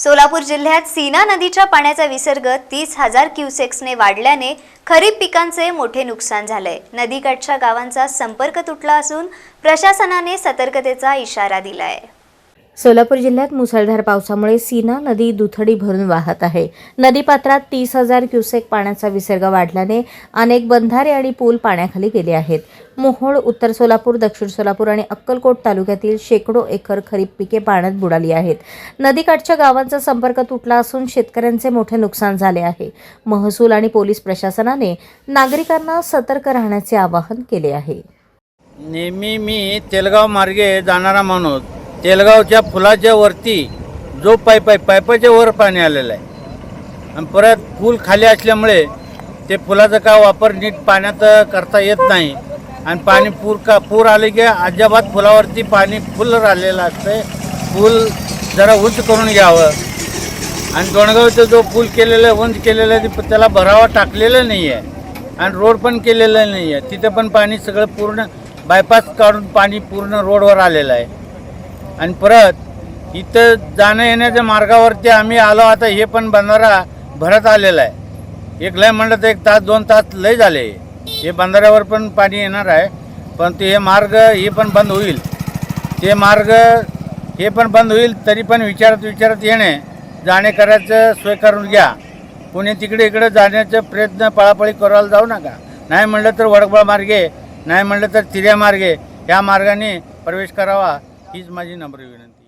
सोलापूर जिल्ह्यात सीना नदीच्या पाण्याचा विसर्ग तीस हजार क्युसेक्सने वाढल्याने खरीप पिकांचे मोठे नुकसान झालंय. नदीकाठच्या गावांचा संपर्क तुटला असून प्रशासनाने सतर्कतेचा इशारा दिलाय. सोलापूर जिल्ह्यात मुसळधार पावसामुळे सीना नदी दुथडी भरून वाहत आहे. नदीपात्रात तीस हजार क्युसेक पाण्याचा विसर्ग वाढल्याने अनेक बंधारे आणि पूल पाण्याखाली गेले आहेत. मोहोळ उत्तर सोलापूर दक्षिण सोलापूर आणि अक्कलकोट तालुक्यातील शेकडो एकर खरीप पिके पाण्यात बुडाली आहेत. नदीकाठच्या गावांचा संपर्क तुटला असून शेतकऱ्यांचे मोठे नुकसान झाले आहे. महसूल आणि पोलीस प्रशासनाने नागरिकांना सतर्क राहण्याचे आवाहन केले आहे. नेहमी मी तेलगाव मार्गे जाणारा माणूस तेलगावच्या फुलाच्या वरती जो पाईप आहे पायपाच्या वर पाणी आलेलं आहे. आणि परत पूल खाली असल्यामुळे ते फुलाचा का वापर नीट पाण्यात करता येत नाही. आणि पाणी पूर का पूर आले की अजिबात फुलावरती पाणी फुल राहिलेलं असतं पूल जरा उंच करून घ्यावं. आणि दोणगावचं जो पूल केलेला आहे उंच केलेला आहे ते त्याला भरावा टाकलेला नाही आहे. आणि रोड पण केलेला नाही आहे. तिथे पण पाणी सगळं पूर्ण बायपास काढून पाणी पूर्ण रोडवर आलेलं आहे. आणि परत इथं जाणं येण्याच्या मार्गावरती आम्ही आलो. आता हे पण बंधारा भरत आलेला आहे. एक लय म्हणलं तर एक तास दोन तास लय झाले. हे बंधाऱ्यावर पण पाणी येणार आहे. पण ते हे मार्ग हे पण बंद होईल. ते मार्ग हे पण बंद होईल तरी पण विचारत विचारत येणे. जाणे करायचं सोय करून घ्या. कोणी तिकडे इकडे जाण्याचा प्रयत्न पळापळी करायला जाऊ नका. नाही म्हणलं तर वडगबळ मार्गे नाही म्हणलं तर तिऱ्या मार्गे. या मार्गाने प्रवेश करावा. हीच माझी नम्र विनंती.